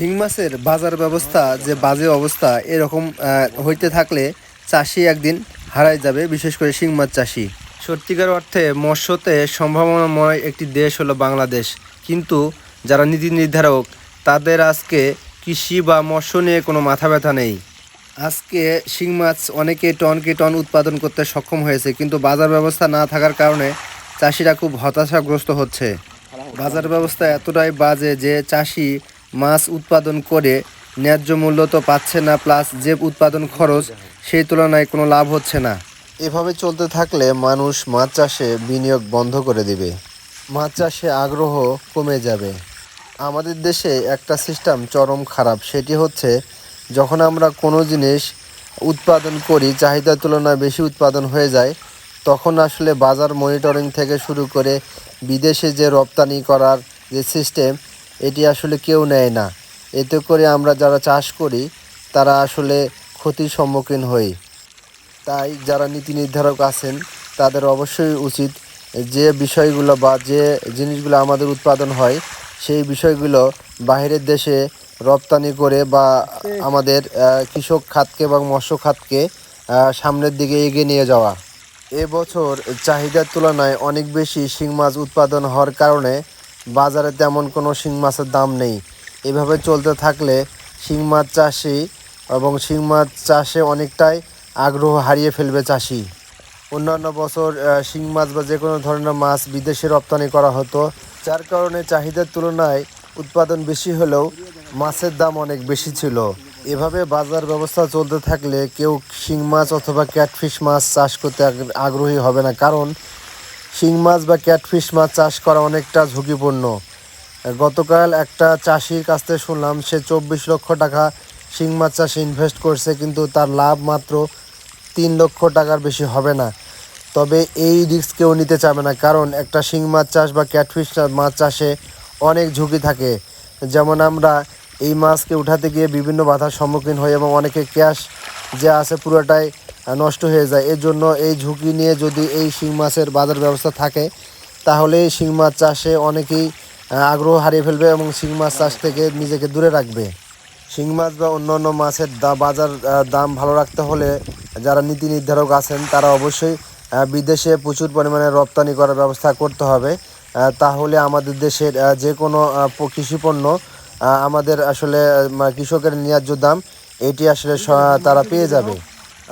শিং মাছের বাজার ব্যবস্থা যে বাজে অবস্থা, এরকম হইতে থাকলে চাষি একদিন হারাই যাবে, বিশেষ করে শিং মাছ চাষি। সত্যিকার অর্থে মৎস্যতে সম্ভাবনাময় একটি দেশ হলো বাংলাদেশ। কিন্তু যারা নীতি নির্ধারক, তাদের আজকে কৃষি বা মৎস্য নিয়ে কোনো মাথা ব্যথা নেই। আজকে শিং মাছ অনেকে টনকে টন উৎপাদন করতে সক্ষম হয়েছে, কিন্তু বাজার ব্যবস্থা না থাকার কারণে চাষিরা খুব হতাশাগ্রস্ত হচ্ছে। বাজার ব্যবস্থা এতটাই বাজে যে চাষি মাছ উৎপাদন করে ন্যায্য মূল্য তো পাচ্ছে না প্লাস যে উৎপাদন খরচ, সেই তুলনায় কোনো লাভ হচ্ছে না। এভাবে চলতে থাকলে মানুষ মাছ চাষে বিনিয়োগ বন্ধ করে দিবে। মাছ চাষে আগ্রহ কমে যাবে। আমাদের দেশে একটা সিস্টেম চরম খারাপ, সেটি হচ্ছে যখন আমরা কোনো জিনিস উৎপাদন করি, চাহিদার তুলনায় বেশি উৎপাদন হয়ে যায়, তখন আসলে বাজার মনিটরিং থেকে শুরু করে বিদেশে যে রপ্তানি করার যে সিস্টেম এটি আসলে কেউ নেয় না। এতে করে আমরা যারা চাষ করি, তারা আসলে ক্ষতির সম্মুখীন হই। তাই যারা নীতি নির্ধারক আছেন, তাদের অবশ্যই উচিত যে বিষয়গুলো বা যে জিনিসগুলো আমাদের উৎপাদন হয়, সেই বিষয়গুলো বাইরের দেশে রপ্তানি করে বা আমাদের কৃষক খাতকে এবং মৎস্য খাতকে সামনের দিকে এগিয়ে নিয়ে যাওয়া। এবছর চাহিদার তুলনায় অনেক বেশি শিং মাছ উৎপাদন হওয়ার কারণে বাজারে তেমন কোনো শিং মাছের দাম নেই। এভাবে চলতে থাকলে শিং মাছ চাষি এবং শিং মাছ চাষে অনেকটাই আগ্রহ হারিয়ে ফেলবে চাষি। অন্যান্য বছর শিং মাছ বা যে কোনো ধরনের মাছ বিদেশে রপ্তানি করা হতো, যার কারণে চাহিদার তুলনায় উৎপাদন বেশি হলেও মাছের দাম অনেক বেশি ছিল। এভাবে বাজার ব্যবস্থা চলতে থাকলে কেউ শিং মাছ অথবা ক্যাটফিশ মাছ চাষ করতে আগ্রহী হবে না, কারণ শিং মাছ বা ক্যাটফিশ মাছ চাষ করা অনেকটা ঝুঁকিপূর্ণ। গতকাল একটা চাষির কাছ থেকে শুনলাম, সে চব্বিশ লক্ষ টাকা শিং মাছ চাষে ইনভেস্ট করছে, কিন্তু তার লাভ মাত্র তিন লক্ষ টাকার বেশি হবে না। তবে এই রিস্ক কেউ নিতে চাবে না, কারণ একটা শিং মাছ চাষ বা ক্যাটফিশ মাছ চাষে অনেক ঝুঁকি থাকে। যেমন আমরা এই মাছকে উঠাতে গিয়ে বিভিন্ন বাধার সম্মুখীন হই এবং অনেকে ক্যাশ যে আছে পুরোটাই নষ্ট হয়ে যায়। এর জন্য এই ঝুঁকি নিয়ে যদি এই শিং মাছের বাজার ব্যবস্থা থাকে, তাহলে শিং মাছ চাষে অনেকেই আগ্রহ হারিয়ে ফেলবে এবং শিং মাছ চাষ থেকে নিজেকে দূরে রাখবে। শিং মাছ বা অন্যান্য মাছের দা বাজার দাম ভালো রাখতে হলে যারা নীতি নির্ধারক আছেন, তারা অবশ্যই বিদেশে প্রচুর পরিমাণে রপ্তানি করার ব্যবস্থা করতে হবে। তাহলে আমাদের দেশের যে কোনো কৃষিপণ্য আমাদের আসলে কৃষকের ন্যায্য দাম, এটি আসলে তারা পেয়ে যাবে।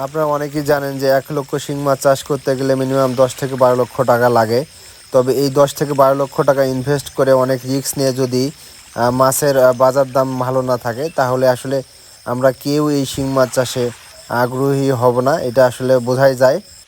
আপনারা অনেকেই জানেন যে এক লক্ষ শিং মাছ চাষ করতে গেলে মিনিমাম দশ থেকে বারো লক্ষ টাকা লাগে। তবে এই দশ থেকে বারো লক্ষ টাকা ইনভেস্ট করে অনেক রিস্ক নিয়ে যদি মাছের বাজার দাম ভালো না থাকে, তাহলে আসলে আমরা কেউ এই শিং মাছ চাষে আগ্রহী হব না। এটা আসলে বোঝাই যায়।